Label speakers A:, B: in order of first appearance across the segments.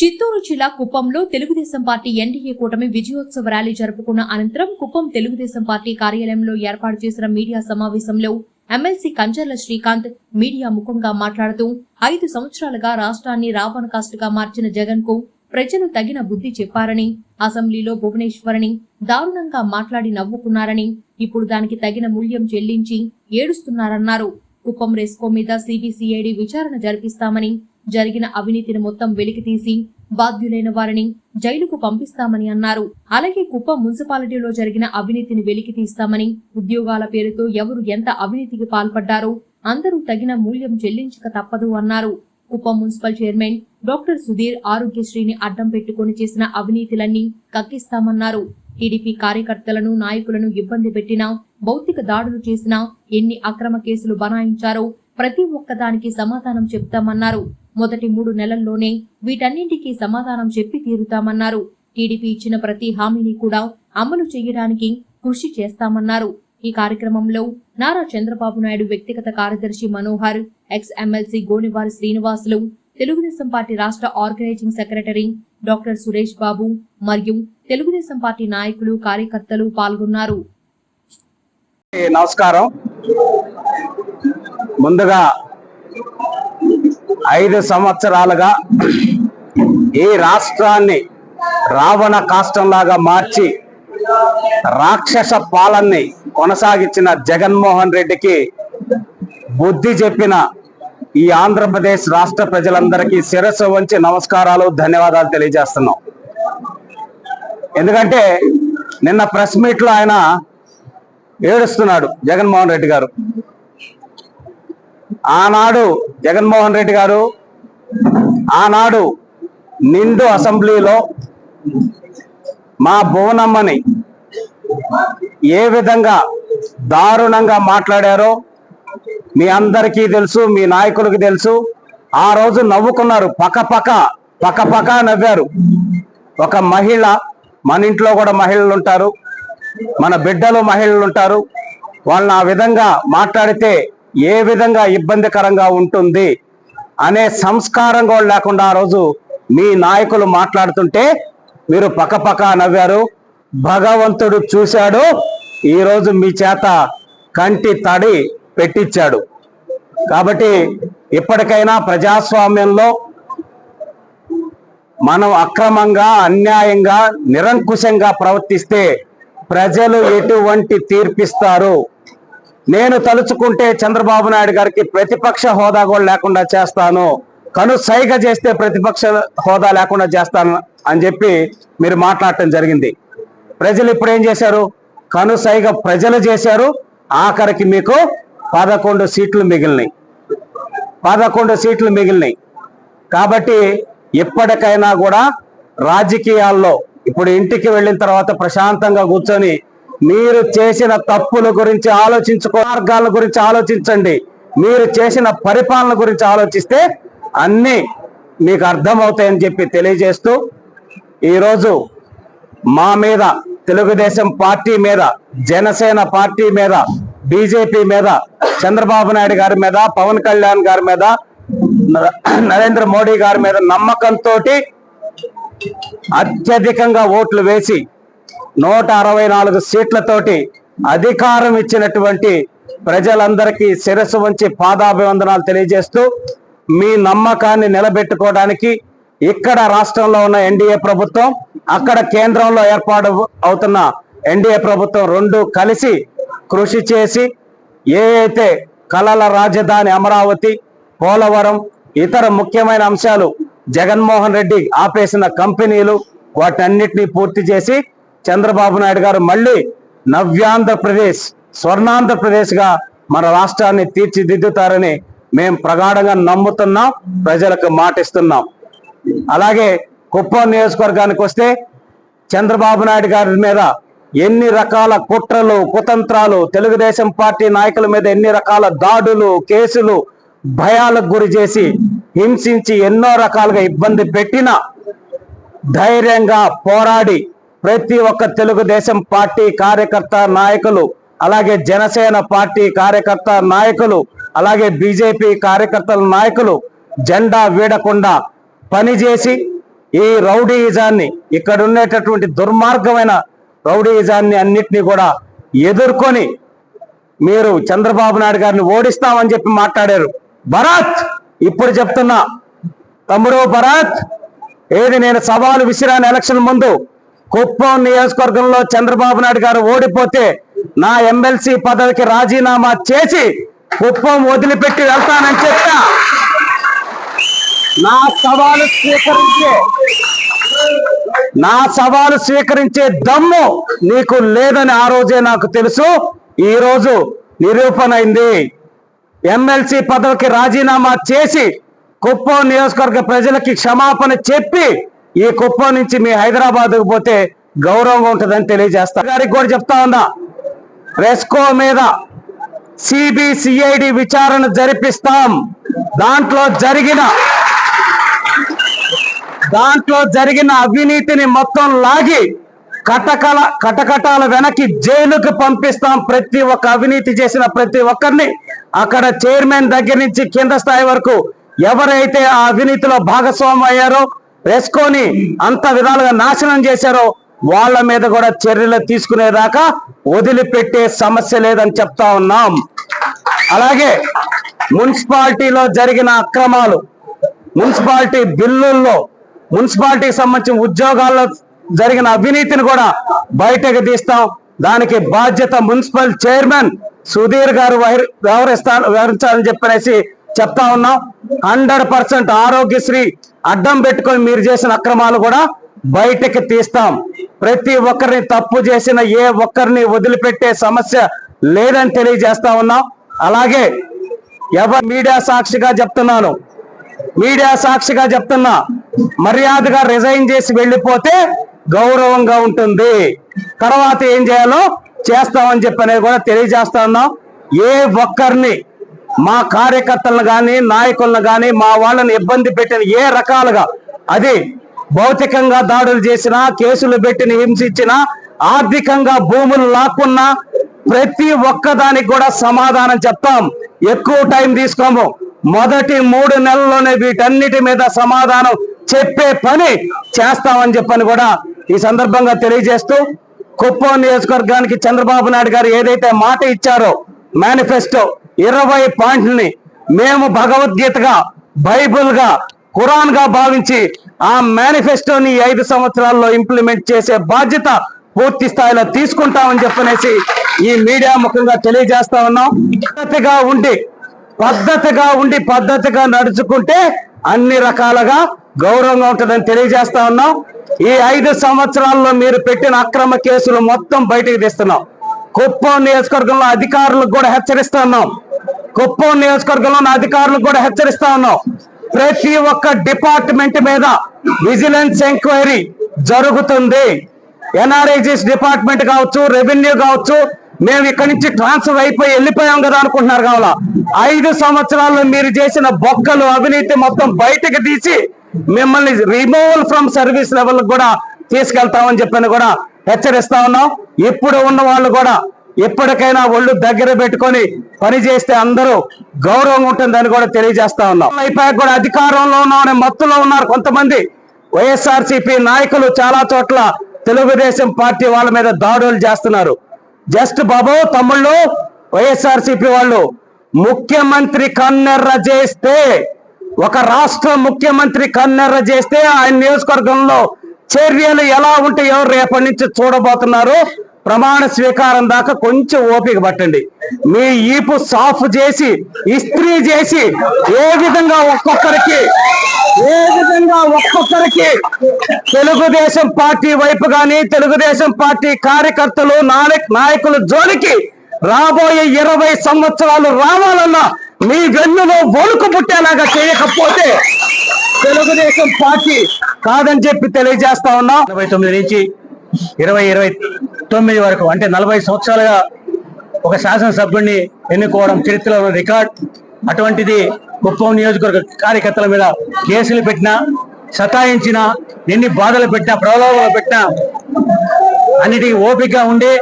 A: చిత్తూరు జిల్లా కుప్పంలో Telugu Desam party NDA కూటమి విజయోత్సవ ర్యాలీ జరుపుకున్న అనంతరం కుప్పం తెలుగుదేశం పార్టీ కార్యాలయంలో ఏర్పాటు చేసిన మీడియా సమావేశంలో ఎమ్మెల్సీ కంచర్ల శ్రీకాంత్ మీడియా ముఖంగా మాట్లాడుతూ ఐదు సంవత్సరాలుగా రాష్ట్రాన్ని రావణ కాస్టుగా మార్చిన జగన్కు ప్రజలు తగిన బుద్ధి చెప్పారని అసెంబ్లీలో భువనేశ్వరిని దారుణంగా మాట్లాడి నవ్వుకున్నారని ఇప్పుడు దానికి తగిన మూల్యం చెల్లించి ఏడుస్తున్నారన్నారు. కుప్పం రెస్కో మీద సిబిసిఐడి విచారణ జరిపిస్తామని జరిగిన అవినీతిని మొత్తం వెలికితీసి బాధ్యులైన వారిని జైలుకు పంపిస్తామని అన్నారు. అలాగే కుప్పం మున్సిపాలిటీలో జరిగిన అవినీతిని వెలికి తీస్తామని ఉద్యోగాల పేరుతో ఎవరు ఎంత అవినీతికి పాల్పడ్డారో అందరూ తగిన మూల్యం చెల్లించక తప్పదు అన్నారు. Kuppam municipal chairman doctor Sudheer ఆరోగ్యశ్రీని అడ్డం పెట్టుకుని చేసిన అవినీతిలన్నీ కక్కిస్తామన్నారు. టీడీపీ కార్యకర్తలను నాయకులను ఇబ్బంది పెట్టినా భౌతిక దాడులు చేసినా ఎన్ని అక్రమ కేసులు బనాయించారో ప్రతి ఒక్కదానికి సమాధానం చెప్తామన్నారు. మొదటి మూడు నెలల్లోనే వీటన్నింటికీ సమాధానం చెప్పి తీరుతామన్నారు. టీడీపీ ఇచ్చిన ప్రతి హామీని కూడా అమలు చేయడానికి కృషి చేస్తామన్నారు. ఈ కార్యక్రమంలో నారా చంద్రబాబు నాయుడు వ్యక్తిగత కార్యదర్శి Manohar ex MLC Gonivari Srinivasulu Telugu Desam party రాష్ట్ర organising secretary doctor Suresh Babu మరియు తెలుగుదేశం పార్టీ నాయకులు కార్యకర్తలు పాల్గొన్నారు.
B: నమస్కారం. ముందుగా ఐదు సంవత్సరాలుగా ఈ రాష్ట్రాన్ని రావణ కాష్టంలాగా మార్చి రాక్షస పాలన్ని కొనసాగించిన జగన్మోహన్ రెడ్డికి బుద్ధి చెప్పిన ఈ ఆంధ్రప్రదేశ్ రాష్ట్ర ప్రజలందరికీ శిరస్సు వంచి నమస్కారాలు ధన్యవాదాలు తెలియజేస్తున్నాం. ఎందుకంటే నిన్న ప్రెస్ మీట్లో ఆయన ఏడుస్తున్నాడు జగన్మోహన్ రెడ్డి గారు. ఆనాడు జగన్మోహన్ రెడ్డి గారు ఆనాడు నిండు అసెంబ్లీలో మా భువనమ్మని ఏ విధంగా దారుణంగా మాట్లాడారో మీ అందరికీ తెలుసు మీ నాయకులకు తెలుసు. ఆ రోజు నవ్వుకున్నారు పక్క పక్క పక్క పక్క నవ్వారు. ఒక మహిళ మన ఇంట్లో కూడా మహిళలు ఉంటారు మన బిడ్డలు మహిళలు ఉంటారు. వాళ్ళని ఆ విధంగా మాట్లాడితే ఏ విధంగా ఇబ్బందికరంగా ఉంటుంది అనే సంస్కారం కూడా లేకుండా ఆ రోజు మీ నాయకులు మాట్లాడుతుంటే మీరు పక్కపక్క నవ్వారు. భగవంతుడు చూశాడు. ఈరోజు మీ చేత కంటి తడి పెట్టించాడు కాబట్టి ఇప్పటికైనా ప్రజాస్వామ్యంలో మనం అక్రమంగా అన్యాయంగా నిరంకుశంగా ప్రవర్తిస్తే ప్రజలు ఎటువంటి తీర్పిస్తారు? నేను తలుచుకుంటే చంద్రబాబు నాయుడు గారికి ప్రతిపక్ష హోదా కూడా లేకుండా చేస్తాను. కను సైగ చేస్తే ప్రతిపక్ష హోదా లేకుండా చేస్తాను అని చెప్పి మీరు మాట్లాడటం జరిగింది. ప్రజలు ఇప్పుడు ఏం చేశారు? కను సైగ ప్రజలు చేశారు. ఆఖరికి మీకు పదకొండు సీట్లు మిగిలినాయి. పదకొండు సీట్లు మిగిలినాయి. కాబట్టి ఎప్పటికైనా కూడా రాజకీయాల్లో ఇప్పుడు ఇంటికి వెళ్ళిన తర్వాత ప్రశాంతంగా కూర్చొని మీరు చేసిన తప్పుల గురించి ఆలోచించుకో మార్గాల గురించి ఆలోచించండి. మీరు చేసిన పరిపాలన గురించి ఆలోచిస్తే అన్నీ మీకు అర్థమవుతాయని చెప్పి తెలియజేస్తూ ఈరోజు మా మీద తెలుగుదేశం పార్టీ మీద జనసేన పార్టీ మీద బీజేపీ మీద చంద్రబాబు నాయుడు గారి మీద పవన్ కళ్యాణ్ గారి మీద న- నరేంద్ర మోడీ గారి మీద నమ్మకంతో అత్యధికంగా ఓట్లు వేసి నూట అరవై నాలుగు సీట్లతోటి అధికారం ఇచ్చినటువంటి ప్రజలందరికీ శిరస్సు వంచి పాదాభివందనాలు తెలియజేస్తూ మీ నమ్మకాన్ని నిలబెట్టుకోవడానికి ఇక్కడ రాష్ట్రంలో ఉన్న ఎన్డీఏ ప్రభుత్వం అక్కడ కేంద్రంలో ఏర్పాటు అవుతున్న ఎన్డీఏ ప్రభుత్వం రెండు కలిసి కృషి చేసి ఏ అయితే కళల రాజధాని అమరావతి పోలవరం ఇతర ముఖ్యమైన అంశాలు జగన్మోహన్ రెడ్డి ఆపేసిన కంపెనీలు వాటన్నిటిని పూర్తి చేసి చంద్రబాబు నాయుడు గారు మళ్ళీ నవ్యాంధ్రప్రదేశ్ స్వర్ణాంధ్రప్రదేశ్గా మన రాష్ట్రాన్ని తీర్చిదిద్దుతారని మేము ప్రగాఢంగా నమ్ముతున్నాం ప్రజలకు మాటిస్తున్నాం. అలాగే కుప్పం నియోజకవర్గానికి వస్తే చంద్రబాబు నాయుడు గారి మీద ఎన్ని రకాల కుట్రలు కుతంత్రాలు తెలుగుదేశం పార్టీ నాయకుల మీద ఎన్ని రకాల దాడులు కేసులు భయాలకు గురి చేసి హింసించి ఎన్నో రకాలుగా ఇబ్బంది పెట్టినా ధైర్యంగా పోరాడి ప్రతి ఒక్క తెలుగుదేశం పార్టీ కార్యకర్త నాయకులు అలాగే జనసేన పార్టీ కార్యకర్త నాయకులు అలాగే బీజేపీ కార్యకర్తల నాయకులు జెండా వీడకుండా పనిచేసి ఈ రౌడీయిజాన్ని ఇక్కడ ఉండేటటువంటి దుర్మార్గమైన రౌడీయిజాన్ని అన్నిటినీ కూడా ఎదుర్కొని మీరు చంద్రబాబు నాయుడు గారిని ఓడిస్తామని చెప్పి మాట్లాడారు. భరత్! ఇప్పుడు చెప్తున్నా తమ్ముడు భరత్! ఏది నేను సవాలు విసిరాను ఎలక్షన్ ముందు కుప్పం నియోజకవర్గంలో చంద్రబాబు నాయుడు గారు ఓడిపోతే నా ఎమ్మెల్సీ పదవికి రాజీనామా చేసి కుప్పం వదిలిపెట్టి వెళ్తానని చెప్తా నా సవాలు స్వీకరించే నా సవాలు స్వీకరించే దమ్ము నీకు లేదని ఆ రోజే నాకు తెలుసు. ఈ రోజు నిరూపణ అయింది. ఎమ్మెల్సీ పదవికి రాజీనామా చేసి కుప్పం నియోజకవర్గ ప్రజలకి క్షమాపణ చెప్పి ఈ కుప్పం నుంచి మీ హైదరాబాద్ పోతే గౌరవంగా ఉంటుందని తెలియజేస్తా. గారికి కూడా చెప్తా ఉన్నా రెస్కో మీద సిబిసిఐడి విచారణ జరిపిస్తాం. దాంట్లో జరిగిన దాంట్లో జరిగిన అవినీతిని మొత్తం లాగి కటకల కటకటాల వెనక్కి జైలుకి పంపిస్తాం ప్రతి ఒక్క అవినీతి చేసిన ప్రతి ఒక్కరిని. అక్కడ చైర్మన్ దగ్గర నుంచి కింద స్థాయి వరకు ఎవరైతే ఆ అవినీతిలో భాగస్వామి అయ్యారో వేసుకొని అంత విధాలుగా నాశనం చేశారో వాళ్ళ మీద కూడా చర్యలు తీసుకునేదాకా వదిలిపెట్టే సమస్య లేదని చెప్తా ఉన్నాం. అలాగే మున్సిపాలిటీలో జరిగిన అక్రమాలు మున్సిపాలిటీ బిల్లుల్లో మున్సిపాలిటీకి సంబంధించిన ఉద్యోగాల్లో జరిగిన అవినీతిని కూడా బయటకు తీస్తాం. దానికి బాధ్యత మున్సిపల్ చైర్మన్ సుధీర్ గారు వహి వ్యవహరిస్తా వ్యవహరించాలని చెప్పనేసి చెప్తా ఉన్నాం. హండ్రెడ్ పర్సెంట్ ఆరోగ్యశ్రీ అడ్డం పెట్టుకొని మీరు చేసిన అక్రమాలు కూడా బయటకి తీస్తాం. ప్రతి ఒక్కరిని తప్పు చేసిన ఏ ఒక్కరిని వదిలిపెట్టే సమస్య లేదని తెలియజేస్తా ఉన్నాం. అలాగే ఎవరు మీడియా సాక్షిగా చెప్తున్నాను. మీడియా సాక్షిగా చెప్తున్నా మర్యాదగా రిజైన్ చేసి వెళ్ళిపోతే గౌరవంగా ఉంటుంది. తర్వాత ఏం చేయాలో చేస్తామని చెప్పి అనేది కూడా తెలియజేస్తా ఉన్నాం. ఏ ఒక్కరిని మా కార్యకర్తలను కానీ నాయకులను కానీ మా వాళ్ళని ఇబ్బంది పెట్టిన ఏ రకాలుగా అది భౌతికంగా దాడులు చేసినా కేసులు పెట్టిన హింసించినా ఆర్థికంగా భూములు లాక్కున్నా ప్రతి ఒక్కదానికి కూడా సమాధానం చెప్తాం. ఎక్కువ టైం తీసుకోము. మొదటి మూడు నెలల్లోనే వీటన్నిటి మీద సమాధానం చెప్పే పని చేస్తామని చెప్పని కూడా ఈ సందర్భంగా తెలియజేస్తూ కుప్పం నియోజకవర్గానికి చంద్రబాబు నాయుడు గారు ఏదైతే మాట ఇచ్చారో మేనిఫెస్టో ఇరవై పాయింట్లని మేము భగవద్గీతగా బైబుల్గా ఖురాన్గా భావించి ఆ మేనిఫెస్టోని ఐదు సంవత్సరాల్లో ఇంప్లిమెంట్ చేసే బాధ్యత పూర్తి స్థాయిలో తీసుకుంటామని చెప్పనేసి ఈ మీడియా ముఖంగా తెలియజేస్తా ఉన్నాం. పద్ధతిగా ఉండి పద్ధతిగా ఉండి పద్ధతిగా నడుచుకుంటే అన్ని రకాలుగా గౌరవంగా ఉంటుందని తెలియజేస్తా ఉన్నాం. ఈ ఐదు సంవత్సరాల్లో మీరు పెట్టిన అక్రమ కేసులు మొత్తం బయటకు తీస్తున్నాం. కుప్పం నియోజకవర్గంలో అధికారులకు కూడా హెచ్చరిస్తా ఉన్నాం. కుప్పం నియోజకవర్గంలో ఉన్న అధికారులకు కూడా హెచ్చరిస్తా ఉన్నాం. ప్రతి ఒక్క డిపార్ట్మెంట్ మీద విజిలెన్స్ ఎంక్వైరీ జరుగుతుంది. ఎన్ఆర్ఐజీస్ డిపార్ట్మెంట్ కావచ్చు రెవెన్యూ కావచ్చు మేము ఇక్కడి నుంచి ట్రాన్స్ఫర్ అయిపోయి వెళ్ళిపోయాం కదా అనుకుంటున్నారు కావాలా? ఐదు సంవత్సరాల్లో మీరు చేసిన బొక్కలు అవినీతి మొత్తం బయటకు తీసి మిమ్మల్ని రిమూవల్ ఫ్రమ్ సర్వీస్ లెవెల్ కూడా తీసుకెళ్తామని చెప్పని కూడా హెచ్చరిస్తా ఉన్నాం. ఇప్పుడు ఉన్న వాళ్ళు కూడా ఎప్పటికైనా ఒళ్ళు దగ్గర పెట్టుకొని పని చేస్తే అందరూ గౌరవం ఉంటుందని కూడా తెలియజేస్తా ఉన్నాం. అయిపోయాక కూడా అధికారంలో ఉన్న మత్తులో ఉన్నారు కొంతమంది. వైఎస్ఆర్సీపీ నాయకులు చాలా చోట్ల తెలుగుదేశం పార్టీ వాళ్ళ మీద దాడులు చేస్తున్నారు. జస్ట్ బాబు తమ్ముళ్ళు వైఎస్ఆర్సీపీ వాళ్ళు. ముఖ్యమంత్రి కన్నెర్ర చేస్తే ఒక రాష్ట్ర ముఖ్యమంత్రి కన్నెర్ర చేస్తే ఆయన నియోజకవర్గంలో చర్యలు ఎలా ఉంటాయో రేపటి నుంచి చూడబోతున్నారు. ప్రమాణ స్వీకారం దాకా కొంచెం ఓపిక పట్టండి. మీ ఈపు సాఫ్ చేసి ఇస్త్రీ చేసి ఏ విధంగా ఒక్కొక్కరికి ఏ విధంగా ఒక్కొక్కరికి తెలుగుదేశం పార్టీ వైపు కానీ తెలుగుదేశం పార్టీ కార్యకర్తలు నాయక్ నాయకుల జోలికి రాబోయే ఇరవై సంవత్సరాలు రావాలన్నా మీ వెన్నులో వణుకు పుట్టేలాగా చేయకపోతే తెలుగుదేశం పార్టీ కాదని చెప్పి తెలియజేస్తా ఉన్నాం. ఇరవై తొమ్మిది నుంచి ఇరవై ఇరవై తొమ్మిది వరకు అంటే నలభై సంవత్సరాలుగా ఒక శాసనసభ్యుడిని ఎన్నుకోవడం చరిత్రలో ఉన్న రికార్డ్. అటువంటిది కుప్పం నియోజకవర్గ కార్యకర్తల మీద కేసులు పెట్టినా సతాయించిన ఎన్ని బాధలు పెట్టినా ప్రలోభాలు పెట్టినా అన్నిటికీ ఓపికగా ఉండి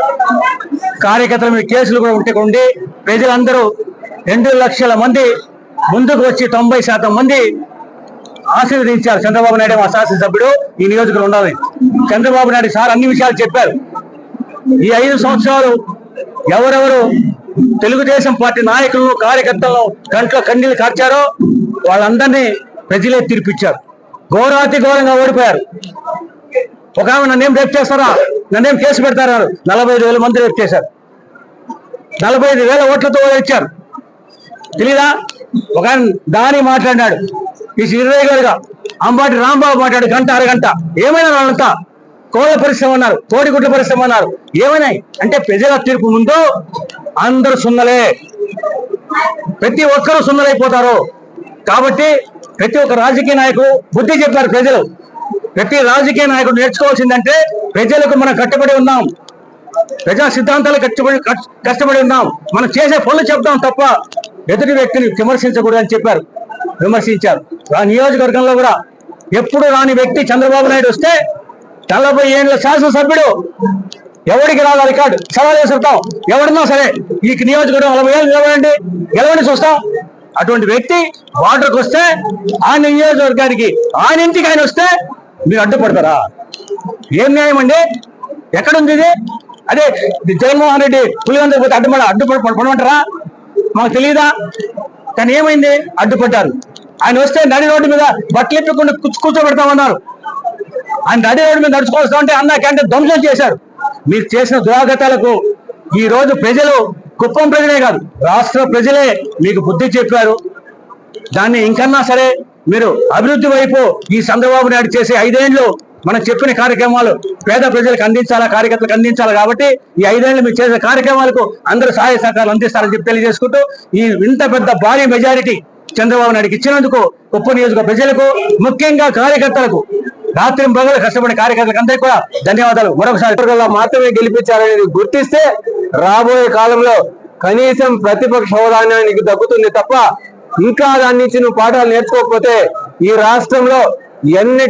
B: కార్యకర్తల మీద కేసులు కూడా ఉంటే ఉండి ప్రజలందరూ రెండు లక్షల మంది ముందుకు వచ్చి తొంభై శాతం మంది
C: ఆశీర్వదించారు చంద్రబాబు నాయుడు మా శాసనసభ్యుడు. ఈ నియోజకవర్గం ఉండాలని చంద్రబాబు నాయుడు సార్ అన్ని విషయాలు చెప్పారు. ఈ ఐదు సంవత్సరాలు ఎవరెవరు తెలుగుదేశం పార్టీ నాయకులను కార్యకర్తలను కంట్లో కన్నీళ్ళు కార్చారో వాళ్ళందరినీ ప్రజలే తీర్పిచ్చారు. ఘోరాతి ఘోరంగా ఓడిపోయారు. ఒక ఆమె నన్నేం రేపు చేస్తారా? నన్నేం కేసు పెడతారా? నలభై ఐదు వేల మంది రేపు చేశారు. నలభై ఐదు వేల ఓట్లతో ఇచ్చారు. తెలీదా? ఒక ఆయన దాని మాట్లాడినాడు. ఈ శ్రీరయ్య గారుగా. అంబాటి రాంబాబు మాట్లాడు గంట అరగంట. ఏమైనా వాళ్ళంతా కోళ్ళ పరిశ్రమ అన్నారు కోడిగుడ్ల పరిశ్రమ అన్నారు. ఏమైనాయి? అంటే ప్రజల తీర్పు ముందు అందరూ సున్నలే. ప్రతి ఒక్కరూ సున్నలైపోతారు. కాబట్టి ప్రతి ఒక్క రాజకీయ నాయకుడు బుద్ధి చెప్పారు ప్రజలు. ప్రతి రాజకీయ నాయకుడు నేర్చుకోవాల్సిందంటే ప్రజలకు మనం కట్టుబడి ఉన్నాం. ప్రజా సిద్ధాంతాలు కష్టపడి కష్టపడి ఉన్నాం. మనం చేసే పనులు చెప్తాం తప్ప ఎదుటి వ్యక్తిని విమర్శించకూడదు అని చెప్పారు విమర్శించారు. ఆ నియోజకవర్గంలో కూడా ఎప్పుడు రాని వ్యక్తి చంద్రబాబు నాయుడు వస్తే నలభై ఏళ్ళ శాసనసభ్యుడు. ఎవరికి రాదు రికార్డు సవాల్ చెప్తాం. ఎవరన్నా సరే ఈ నియోజకవర్గం నలభై ఏళ్ళు నిలబడండి. గెలవని చూస్తాం. అటువంటి వ్యక్తి వాటర్కి వస్తే ఆ నియోజకవర్గానికి ఆయన ఇంటికి ఆయన వస్తే మీరు అడ్డుపడతారా? ఏం న్యాయం అండి? ఎక్కడుంది ఇది? అదే ఇది జగన్మోహన్ రెడ్డి పులివంత పోతే అడ్డుపడ అడ్డుపడ పడమంటారా? మాకు తెలియదా కానీ ఏమైంది? అడ్డుపడ్డారు. ఆయన వస్తే నడి రోడ్డు మీద బట్టలు ఇప్పకుండా కూర్చోబెడతామన్నారు. ఆయన నడి రోడ్డు మీద నడుచుకొస్తా ఉంటే అన్న ధ్వంసం చేశారు. మీరు చేసిన దురాగతాలకు ఈ రోజు ప్రజలు కుప్పం ప్రజలే కాదు రాష్ట్ర ప్రజలే మీకు బుద్ధి చెప్పారు. దాన్ని ఇంకన్నా సరే మీరు అభివృద్ధి వైపు ఈ చంద్రబాబు నాయుడు చేసే ఐదేళ్ళు మనం చెప్పిన కార్యక్రమాలు పేద ప్రజలకు అందించాలా కార్యకర్తలకు అందించాలి కాబట్టి ఈ ఐదేళ్ళు మీరు చేసే కార్యక్రమాలకు అందరూ సహాయ సహకారాలు అందిస్తారని చెప్పి తెలియజేసుకుంటూ ఈ ఇంత పెద్ద భారీ మెజారిటీ చంద్రబాబు నాయుడుకి ఇచ్చినందుకు ఉప్ప నియోజక ప్రజలకు ముఖ్యంగా కార్యకర్తలకు రాత్రి ప్రజలు కష్టపడే కార్యకర్తలకు అందరికీ కూడా ధన్యవాదాలు. మరొకసారి
D: మాత్రమే గెలిపించారనేది గుర్తిస్తే రాబోయే కాలంలో కనీసం ప్రతిపక్ష హోదానే నీకు దక్కుతుంది తప్ప ఇంకా దాని నుంచి నువ్వు పాఠాలు నేర్చుకోకపోతే ఈ రాష్ట్రంలో ఎన్నిటి